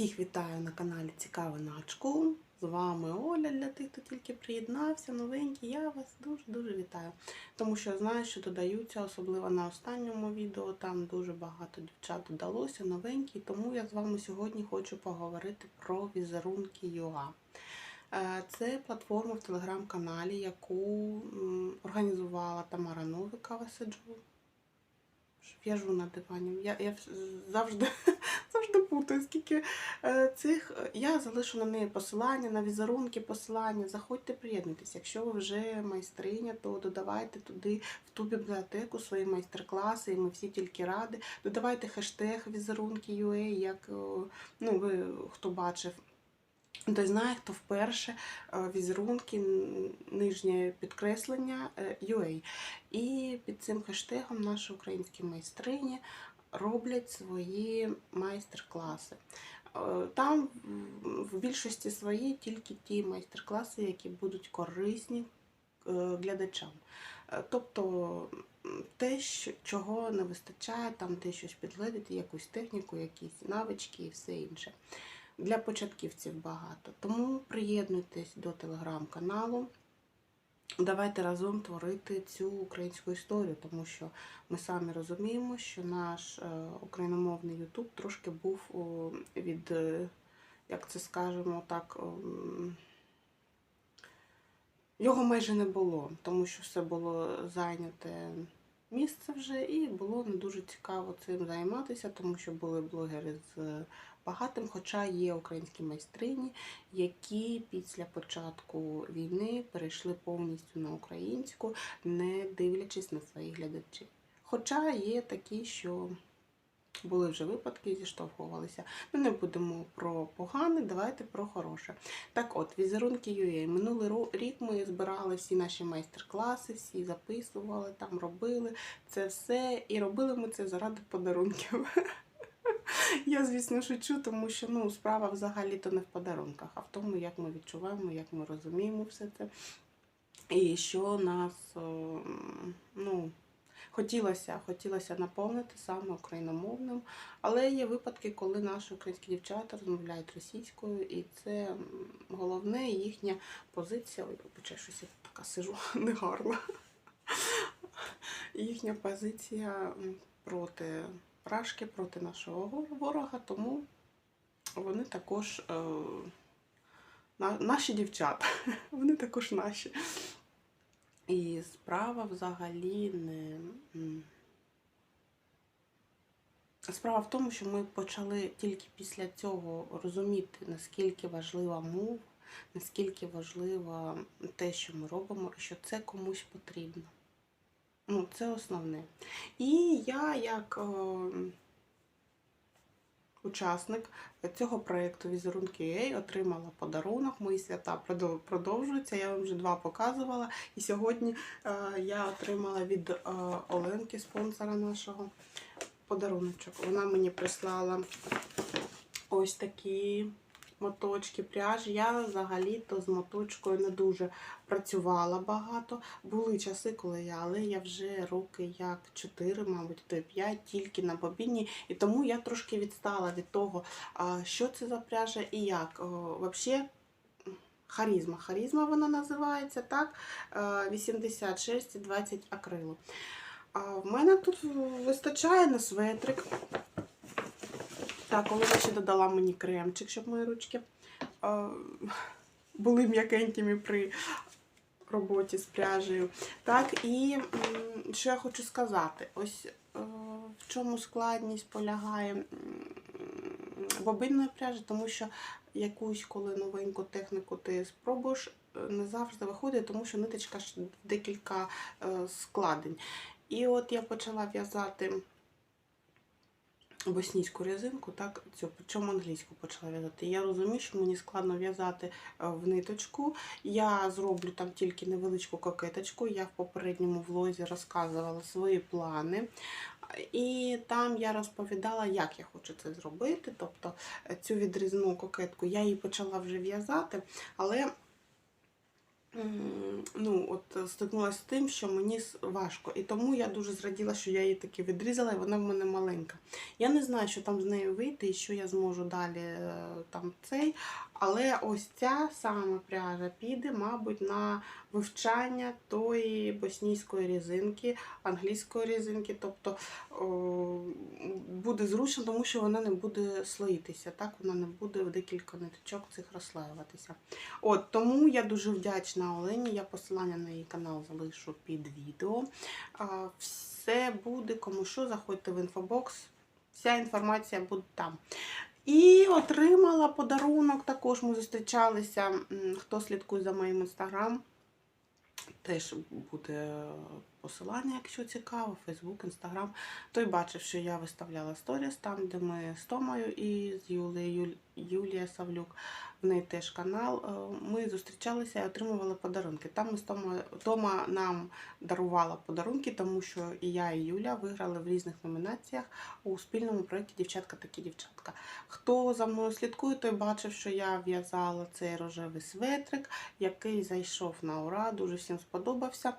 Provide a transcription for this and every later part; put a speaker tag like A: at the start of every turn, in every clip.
A: Всіх вітаю на каналі Цікаво на Гачку. З вами Оля для тих, хто тільки приєднався, новенький. Я вас дуже-дуже вітаю. Тому що знаю, що додаються, особливо на останньому відео. Там дуже багато дівчат додалося, новенькі. Тому я з вами сьогодні хочу поговорити про візерунки UA. Е, Це платформа в телеграм-каналі, яку організувала Тамара Новикова сиджу. В'яжу на дивані. Я, я завжди, завжди путаю, скільки е, цих. Я залишу на неї посилання, на візерунки, посилання. Заходьте, приєднуйтесь. Якщо ви вже майстриня, то додавайте туди в ту бібліотеку свої майстер-класи, і ми всі тільки раді. Додавайте хештег візерунки UA, як е, ну, ви хто бачив. Той знає, хто вперше е, візерунки, нижнє підкреслення е, UA. І під цим хештегом наші українські майстрині роблять свої майстер-класи. Е, Там в- більшості своїй тільки ті майстер-класи, які будуть корисні глядачам. Тобто те, чого не вистачає, там де щось підгледити, якусь техніку, якісь навички і все інше. Для початківців багато. Тому приєднуйтесь до телеграм-каналу. Давайте разом творити цю українську історію, тому що ми самі розуміємо, що наш е, україномовний Ютуб трошки був від, е, як це скажемо так, його майже не було, тому що все було зайняте місце вже, і було не дуже цікаво цим займатися, тому що були блогери з багатим, хоча є українські майстрині, які після початку війни перейшли повністю на українську, не дивлячись на своїх глядачів. Хоча є такі, що були вже випадки, зіштовхувалися. Ми не будемо про погане, давайте про хороше. Так от, візерунки UA. Минулий рік ми збирали всі наші майстер-класи, всі записували, там робили це все. І робили ми це заради подарунків. Я, звісно, шучу, тому що ну, справа взагалі-то не в подарунках, а в тому, як ми відчуваємо, як ми розуміємо все це. І що нас ну, хотілося, хотілося наповнити саме україномовним. Але є випадки, коли наші українські дівчата розмовляють російською, і це головне їхня позиція. Ой, вибачай, щось я така сижу негарно. Їхня позиція проти Рашки, проти нашого ворога, тому вони також е, на, наші дівчата, вони також наші. І справа взагалі не. Справа в тому, що ми почали тільки після цього розуміти, наскільки важлива мова, наскільки важливо те, що ми робимо, і що це комусь потрібно. Ну, це основне. І я, як е, учасник цього проєкту Візерунки UA отримала подарунок. Мої свята продовжуються. Я вам вже два показувала. І сьогодні е, я отримала від е, Оленки, спонсора нашого, подаруночок. Вона мені прислала ось такі моточки пряжі. Я взагалі-то з моточкою не дуже працювала багато. Були часи, коли я, але я вже роки як 4, мабуть, то 5 тільки на бобіні. І тому я трошки відстала від того, що це за пряжа і як. Взагалі, харізма. Харізма вона називається, так? Е, 86 і 20 акрилу. А в мене тут вистачає на светрик. Так, Олена ще додала мені кремчик, щоб мої ручки е, були м'якенькими при роботі з пряжею. Так, і що я хочу сказати? Ось е, в чому складність полягає бобинної пряжі, тому що якусь, коли новеньку техніку ти спробуєш, е, не завжди виходить, тому що ниточка ж декілька е, складень. І от я почала в'язати боснійську резинку, так, цю, причому англійську почала в'язати. Я розумію, що мені складно в'язати е, в ниточку. Я зроблю там тільки невеличку кокеточку. Я в попередньому влозі розказувала свої плани. І там я розповідала, як я хочу це зробити. Тобто е, цю відрізну кокетку я її почала вже в'язати, але ну, от стикнулася з тим, що мені важко. І тому я дуже зраділа, що я її таки відрізала, і вона в мене маленька. Я не знаю, що там з нею вийти і що я зможу далі е, там цей. Але ось ця саме пряжа піде, мабуть, на вивчання тої боснійської різинки, англійської різинки. Тобто о, буде зручно, тому що вона не буде слоїтися. Так, вона не буде в декілька ниточок цих розслаюватися. От тому я дуже вдячна Олені. Я посилання на її канал залишу під відео. Все буде, кому що, заходьте в інфобокс. Вся інформація буде там. І отримала подарунок. Також ми зустрічалися. Хто слідкує за моїм інстаграм, теж буде посилання, якщо цікаво, Фейсбук, Інстаграм. Той бачив, що я виставляла сторіс там, де ми з Томою і з Юлією, Юлія Савлюк. В неї теж канал. Е, Ми зустрічалися і отримували подарунки. Там ми з Томою, Тома нам дарувала подарунки, тому що і я, і Юля виграли в різних номінаціях у спільному проєкті Дівчатка такі дівчатка. Хто за мною слідкує, той бачив, що я в'язала цей рожевий светрик, який зайшов на ура, дуже всім сподобався.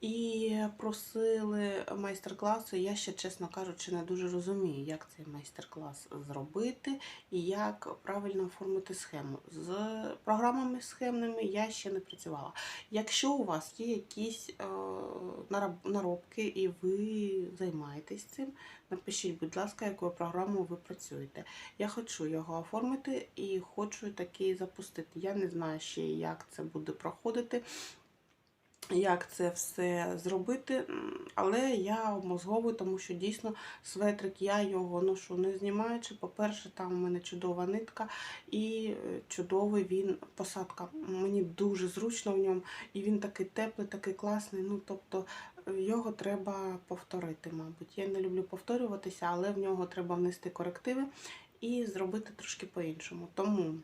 A: І просили майстер-класу. Я ще, чесно кажучи, не дуже розумію, як цей майстер-клас зробити і як правильно оформити схему. З програмами схемними я ще не працювала. Якщо у вас є якісь е, наробки і ви займаєтесь цим, напишіть, будь ласка, якою програмою ви працюєте. Я хочу його оформити і хочу такий запустити. Я не знаю ще, як це буде проходити як це все зробити, але я обмозговую, тому що дійсно светрик, я його ношу не знімаючи. По-перше, там у мене чудова нитка і е, чудовий він посадка. Мені дуже зручно в ньому, і він такий теплий, такий класний. Ну, тобто е, його треба повторити, мабуть. Я не люблю повторюватися, але в нього треба внести корективи і зробити трошки по-іншому. Тому.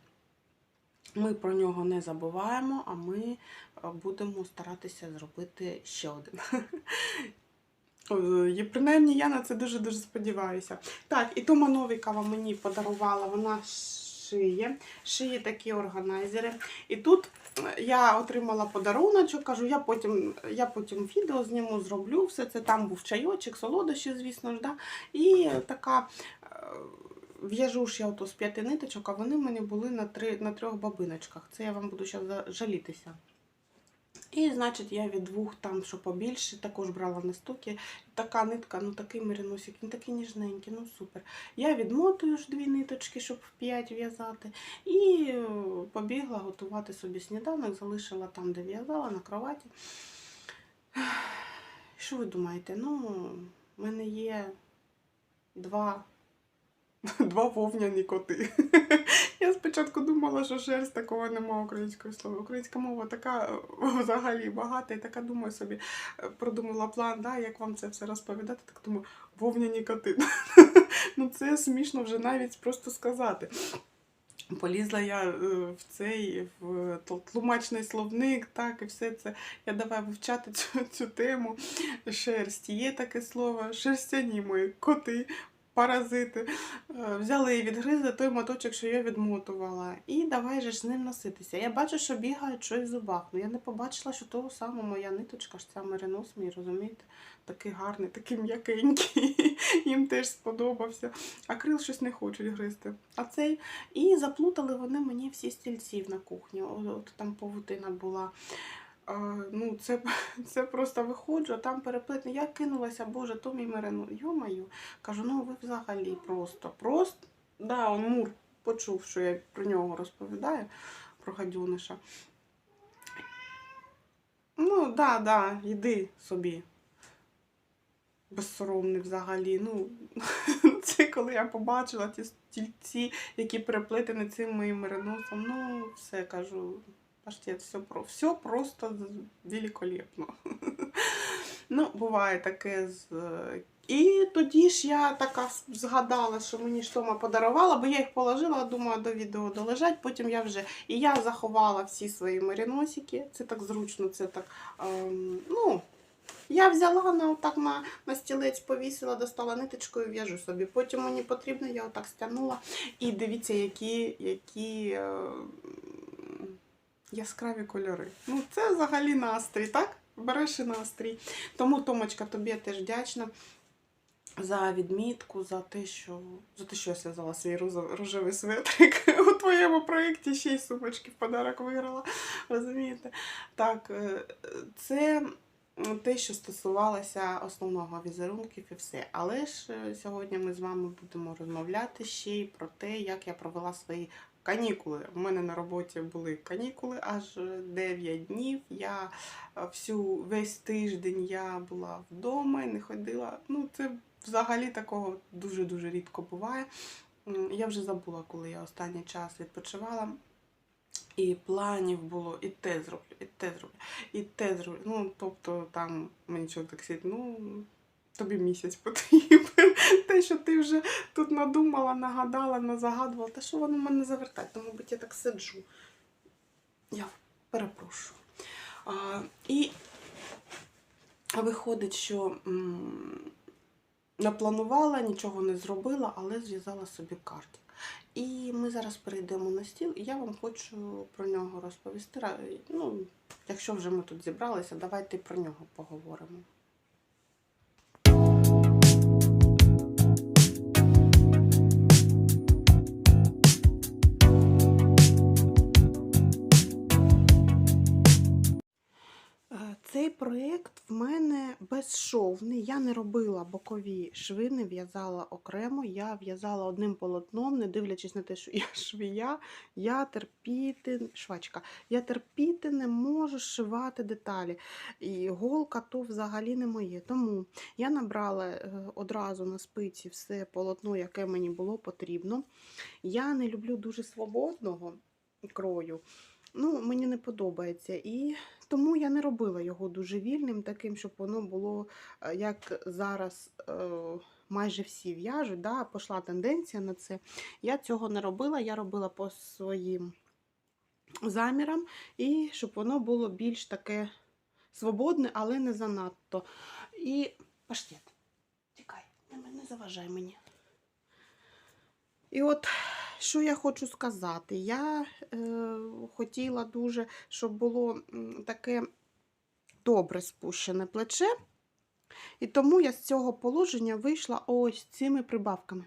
A: Ми про нього не забуваємо, а ми е, будемо старатися зробити ще один. І принаймні я на це дуже-дуже сподіваюся. Так, і Тома Новікова мені подарувала, вона шиє, шиє такі органайзери. І тут е, я отримала подаруночок, кажу, я потім, я потім відео зніму, зроблю все це. Там був чайочок, солодощі, звісно ж. Да? І така. В'яжу ж я ото з п'яти ниточок, а вони в мене були на, три, на трьох бабиночках. Це я вам буду зараз жалітися. І, значить, я від двох там, що побільше, також брала на стоки. Така нитка, ну такий мериносик, він такий ніжненький, ну супер. Я відмотую ж дві ниточки, щоб в п'ять в'язати. І е, побігла готувати собі сніданок, залишила там, де в'язала, на кроваті. Що ви думаєте? Ну, в мене є два Два вовняні коти. Я спочатку думала, що шерсть такого немає української слова. Українська мова така е, взагалі багата, і така думаю собі, е, продумала план, да, як вам це все розповідати. Так думаю, вовняні коти. Ну це смішно вже навіть просто сказати. Полізла я е, в цей в тлумачний словник, так, і все це. Я давай вивчати цю, цю тему. Шерсть. Є таке слово, шерстяні мої коти, паразити. Е, Взяли і відгризли той моточок, що я відмотувала. І давай же ж з ним носитися. Я бачу, що бігають щось в зубах. Ну я не побачила, що того саме моя ниточка, ж ця меринос мій, розумієте? Такий гарний, такий м'якенький. Їм теж сподобався. А крил щось не хочуть гризти. А цей. І заплутали вони мені всі стільців на кухні. От, от там павутина була. Ну, це, це просто виходжу, а там переплетено. Я кинулася, боже, то мій мерину. Йомаю. Кажу, ну ви взагалі просто. Просто, да, он Мур почув, що я про нього розповідаю, про гадюниша. Ну, да, да, йди собі. Безсоромний взагалі. Ну, це коли я побачила ті стільці, які переплетені цим моїм мериносом. Ну, все кажу. Паштет, все, все просто великолепно. Ну, буває таке з. І тоді ж я така згадала, що мені ж подарувала, бо я їх положила, думаю, до відео долежать. Потім я вже. І я заховала всі свої маріносики. Це так зручно, це так. Ем, ну, я взяла на отак на, на стілець, повісила, достала ниточкою, в'яжу собі. Потім мені потрібно, я отак стягнула. І дивіться, які, які е, яскраві кольори. Ну, це взагалі настрій, так? Береш і настрій. Тому, Томочка, тобі теж вдячна за відмітку, за те, що за те, що я зв'язала свій рожевий светрик у твоєму проєкті, ще й сумочки в подарок виграла. Розумієте? Так, е, це те, що стосувалося основного візерунків і все. Але ж е, сьогодні ми з вами будемо розмовляти ще й про те, як я провела свої канікули. У мене на роботі були канікули аж 9 днів. Я е, всю весь тиждень я була вдома і не ходила. Ну, це взагалі такого дуже-дуже рідко буває. Я вже забула, коли я останній час відпочивала. І планів було, і те зроблю, і те зроблю, і те зроблю. Ну, тобто там мені чоловік так сидить, ну, тобі місяць потрібен. Те, що ти вже тут надумала, нагадала, назагадувала, та що воно в мене завертать, то, мабуть, я так сиджу. Я перепрошую. А, і виходить, що напланувала, нічого не зробила, але зв'язала собі картик. І ми зараз перейдемо на стіл, і я вам хочу про нього розповісти. Ну, якщо вже ми тут зібралися, давайте про нього поговоримо. В мене безшовний. Я не робила бокові шви, не в'язала окремо. Я в'язала одним полотном, не дивлячись на те, що я швія, я терпіти, швачка, я терпіти не можу шивати деталі. І голка то взагалі не моє. Тому я набрала е, одразу на спиці все полотно, яке мені було потрібно. Я не люблю дуже свободного крою. Ну, мені не подобається. І тому я не робила його дуже вільним, таким, щоб воно було, е, як зараз е, майже всі в'яжуть. Да? Пішла тенденція на це. Я цього не робила, я робила по своїм замірам, і щоб воно було більш таке свободне, але не занадто. І паштет, тікай, не, не заважай мені. І от що я хочу сказати? Я е, хотіла дуже, щоб було таке добре спущене плече. І тому я з цього положення вийшла ось цими прибавками.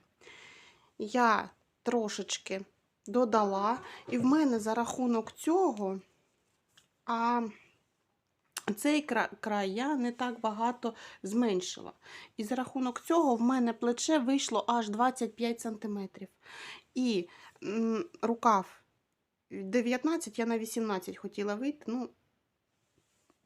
A: Я трошечки додала, і в мене за рахунок цього, а цей край я не так багато зменшила. І за рахунок цього в мене плече вийшло аж 25 см. І рукав 19, я на 18 хотіла вийти. Ну,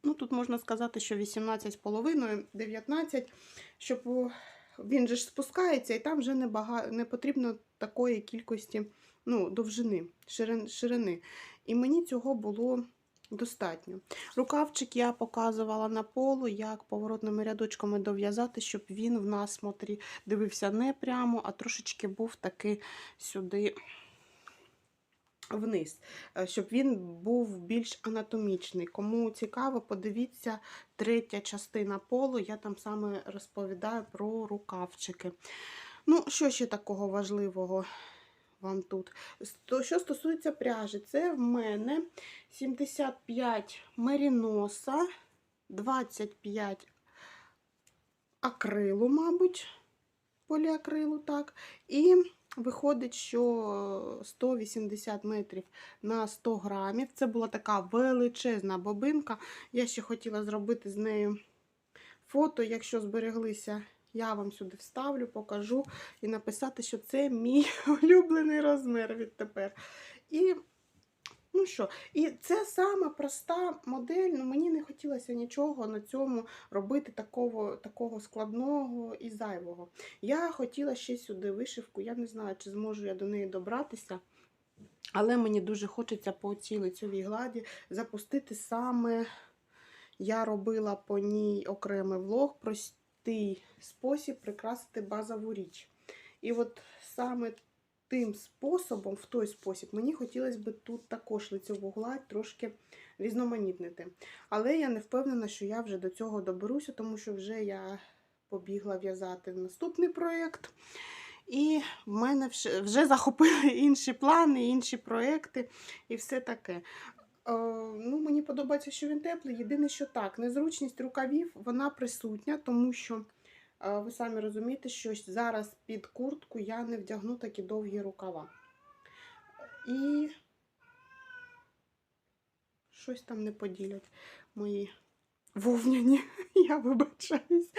A: ну тут можна сказати, що 18 з половиною, 19, щоб він же ж спускається, і там вже не, бага... не потрібно такої кількості ну, довжини, ширини. І мені цього було достатньо. Рукавчик я показувала на полу, як поворотними рядочками дов'язати, щоб він в нас смотрі, дивився не прямо, а трошечки був таки сюди вниз, е, щоб він був більш анатомічний. Кому цікаво, подивіться третя частина полу, я там саме розповідаю про рукавчики. Ну, що ще такого важливого вам тут? Що стосується пряжі, це в мене 75 меріноса, 25 акрилу, мабуть, поліакрилу, так. І виходить, що 180 метрів на 100 грамів. Це була така величезна бобинка. Я ще хотіла зробити з нею фото, якщо збереглися. Я вам сюди вставлю, покажу і написати, що це мій улюблений розмір відтепер. І ну що, і це сама проста модель. Ну, мені не хотілося нічого на цьому робити такого, такого складного і зайвого. Я хотіла ще сюди вишивку. Я не знаю, чи зможу я до неї добратися. Але мені дуже хочеться по цій лицьовій гладі запустити саме. Я робила по ній окремий влог, простий спосіб прикрасити базову річ. І от саме тим способом, в той спосіб, мені хотілося б тут також лицьову гладь трошки різноманітнити. Але я не впевнена, що я вже до цього доберуся, тому що вже я побігла в'язати наступний проєкт. І в мене вже, захопили інші плани, інші проекти і все таке. Е, ну, мені подобається, що він теплий. Єдине, що так, незручність рукавів вона присутня, тому що е, ви самі розумієте, що зараз під куртку я не вдягну такі довгі рукава. І щось там не поділять мої вовняні, я вибачаюсь.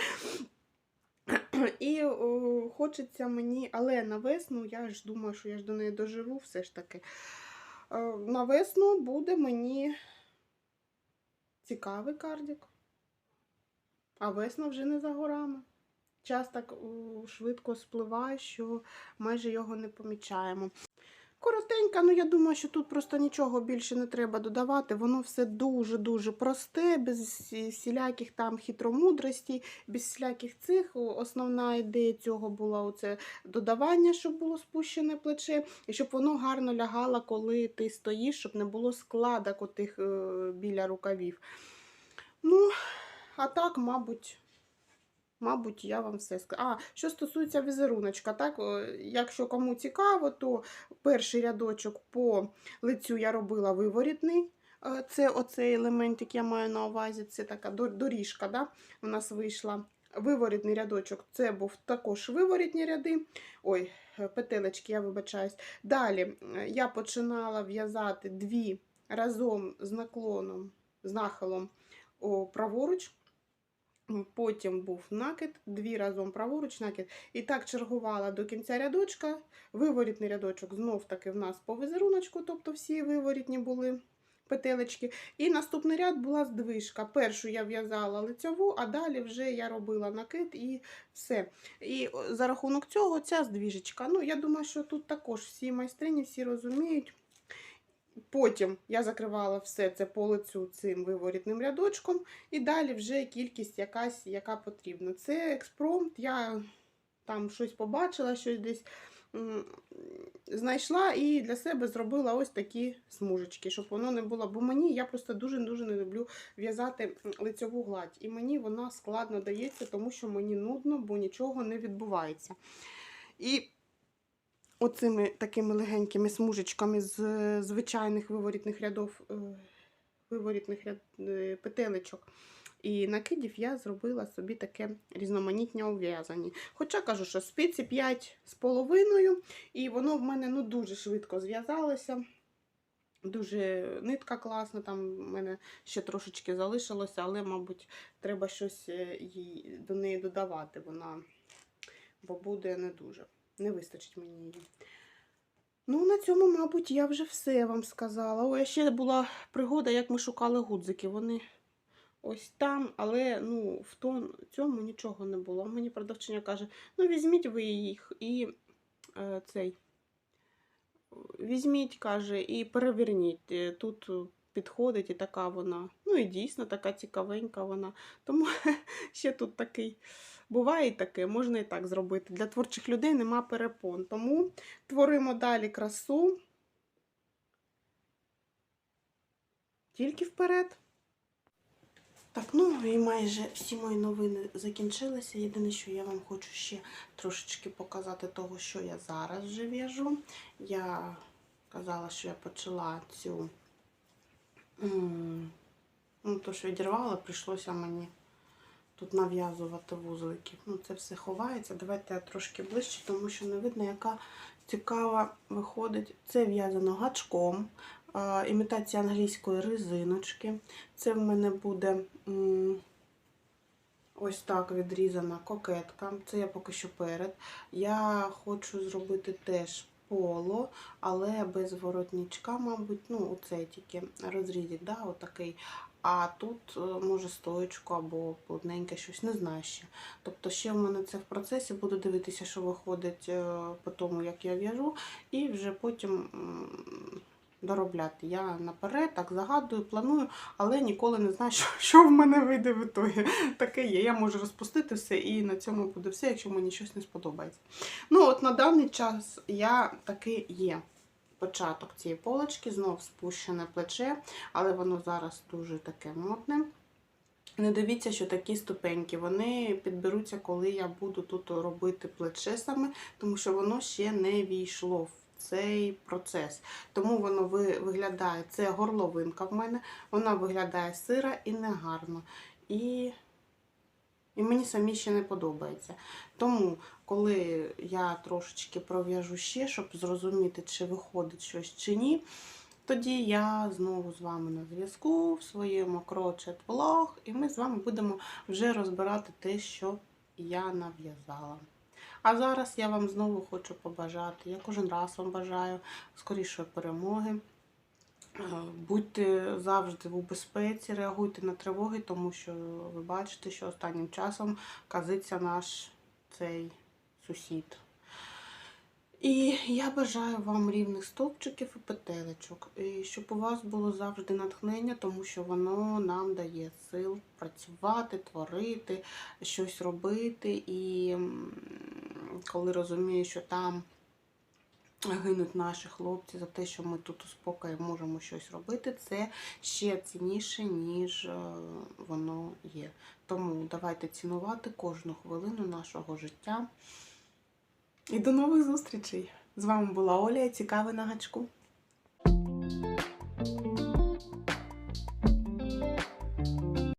A: І о, хочеться мені, але на весну, я ж думаю, що я ж до неї доживу все ж таки. Е, На весну буде мені цікавий кардік. А весна вже не за горами. Час так швидко спливає, що майже його не помічаємо. Коротенько, ну я думаю, що тут просто нічого більше не треба додавати. Воно все дуже-дуже просте, без всіляких там хитромудростей, без всіляких цих. Основна ідея цього була оце додавання, щоб було спущене плече, і щоб воно гарно лягало, коли ти стоїш, щоб не було складок отих е, біля рукавів. Ну, а так, мабуть. Мабуть, я вам все скажу. А, що стосується візеруночка, так, якщо кому цікаво, то перший рядочок по лицю я робила виворітний. Е, Це оцей елемент, який я маю на увазі, це така доріжка, да, у нас вийшла. Виворітний рядочок це був також виворітні ряди. Ой, е, петелечки, я вибачаюсь. Далі е, я починала в'язати дві разом з наклоном, з нахилом о, праворуч. Потім був накид, дві разом праворуч накид. І так чергувала до кінця рядочка. Виворітний рядочок знов таки в нас по візеруночку, тобто всі виворітні були петелечки. І наступний ряд була здвижка. Першу я в'язала лицьову, а далі вже я робила накид і все. І за рахунок цього ця здвіжечка. Ну, я думаю, що тут також всі майстрині, всі розуміють. Потім я закривала все це по лицю цим виворітним рядочком, і далі вже кількість якась, яка потрібна. Це експромт, я там щось побачила, щось десь знайшла і для себе зробила ось такі смужечки, щоб воно не було. Бо мені я просто дуже-дуже не люблю в'язати лицьову гладь. І мені вона складно дається, тому що мені нудно, бо нічого не відбувається. І оцими такими легенькими смужечками з е, звичайних виворітних рядов, е, виворітних ряд, е, петелечок і накидів я зробила собі таке різноманітне ув'язані. Хоча кажу, що спиці 5 з половиною, і воно в мене ну, дуже швидко зв'язалося. Дуже нитка класна, там в мене ще трошечки залишилося, але, мабуть, треба щось їй, до неї додавати. Вона, бо буде не дуже. Не вистачить мені її. Ну, на цьому, мабуть, я вже все вам сказала. Ой, ще була пригода, як ми шукали гудзики. Вони ось там, але ну, в тон- цьому нічого не було. Мені продавчиня каже: ну, візьміть ви їх і е, цей. Візьміть, каже, і переверніть. Е, Тут підходить і така вона. Ну і дійсно така цікавенька вона. Тому ще тут такий. Буває і таке, можна і так зробити. Для творчих людей нема перепон. Тому творимо далі красу. Тільки вперед. Так, ну і майже всі мої новини закінчилися. Єдине, що я вам хочу ще трошечки показати того, що я зараз вже в'яжу. Я казала, що я почала цю. Ну, то, що відірвала, прийшлося мені тут нав'язувати вузлики. Ну, це все ховається. Давайте я трошки ближче, тому що не видно, яка цікава виходить. Це в'язано гачком, імітація англійської резиночки. Це в мене буде ось так відрізана кокетка. Це я поки що перед. Я хочу зробити теж поло, але без воротничка, мабуть, ну, оце тільки розрізик, да, отакий. А тут е, може стоечку або плотненьке щось, не знаю ще. Тобто ще в мене це в процесі, буду дивитися, що виходить е, по тому, як я в'яжу, і вже потім доробляти. Я наперед так загадую, планую, але ніколи не знаю, що, що в мене вийде в ітогі. Таке є. Я можу розпустити все і на цьому буде все, якщо мені щось не сподобається. Ну, от на даний час я таки є. Початок цієї полочки, знов спущене плече, але воно зараз дуже таке модне. Не дивіться, що такі ступеньки, вони підберуться, коли я буду тут робити плече саме, тому що воно ще не війшло в цей процес. Тому воно виглядає, це горловинка в мене, вона виглядає сира і негарно. І, і мені самі ще не подобається. Тому, коли я трошечки пров'яжу ще, щоб зрозуміти, чи виходить щось чи ні, тоді я знову з вами на зв'язку в своєму крочет влог, і ми з вами будемо вже розбирати те, що я нав'язала. А зараз я вам знову хочу побажати, я кожен раз вам бажаю скорішої перемоги. Будьте завжди в безпеці, реагуйте на тривоги, тому що ви бачите, що останнім часом казиться наш цей сусід. І я бажаю вам рівних стовпчиків і петелечок, і щоб у вас було завжди натхнення, тому що воно нам дає сил працювати, творити, щось робити. І коли розумію, що там гинуть наші хлопці за те, що ми тут у спокої можемо щось робити, це ще цінніше, ніж е, воно є. Тому давайте цінувати кожну хвилину нашого життя. І до нових зустрічей! З вами була Оля. Цікаве на гачку.